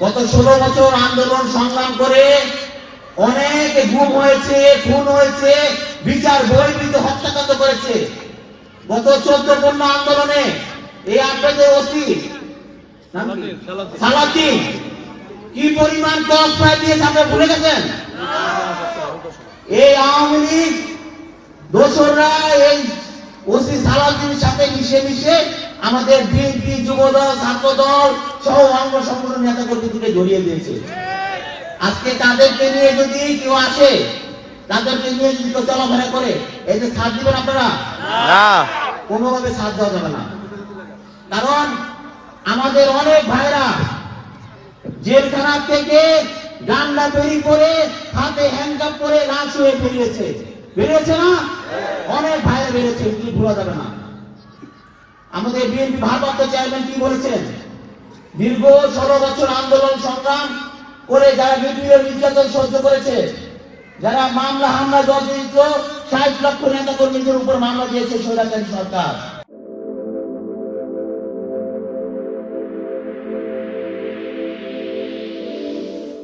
গত ষোলো বছর আন্দোলন সংগ্রাম করে অনেক গুম হয়েছে খুন হয়েছে বিচার বহির্ভূত হত্যাকাণ্ড করেছে। গত চোদ্দ পূর্ণ আন্দোলনে এই আপনাদের ওসি নাম কি? পরিমাণ কস প্রায় দিয়েছে আপনারা ভুলে গেছেন? এই আওয়ামী লীগ দোসররা এই ওসি সালাউদ্দিনের সাথে মিশে মিশে আমাদের বিএনপি যুবদল ছাত্র দল সহ অঙ্গ সংগঠন নেতা কর্মীদেরকে জড়িয়ে দিয়েছে। আজকে তাদেরকে নিয়ে যদি কেউ আসে তাদেরকে নিয়ে যদি কেউ চলাফেরা করে এই যে সাথ দিবেন আপনারা? না। কোনোভাবে সাথ দেওয়া যাবে না। কারণ আমাদের অনেক ভাইরা জেলখানা থেকে ডান্ডা তৈরি করে হাতে হ্যান্ডকাপ করে লাশ হয়ে বেরিয়েছে বেরিয়েছে না? অনেক ভাইরা বেরিয়েছে কি ভুলা যাবে না। আমাদের বিএনপি ভারপ্রাপ্ত চেয়ারম্যান কি বলেছেন? দীর্ঘ ষোলো বছর আন্দোলন সংগ্রাম করে যারা নিপীড়ন নির্যাতন সহ্য করেছে, যারা মামলা হামলা, জর্জরিত ষাট লক্ষ নেতা কর্মীদের উপর মামলা দিয়েছে স্বৈরাচারী সরকার।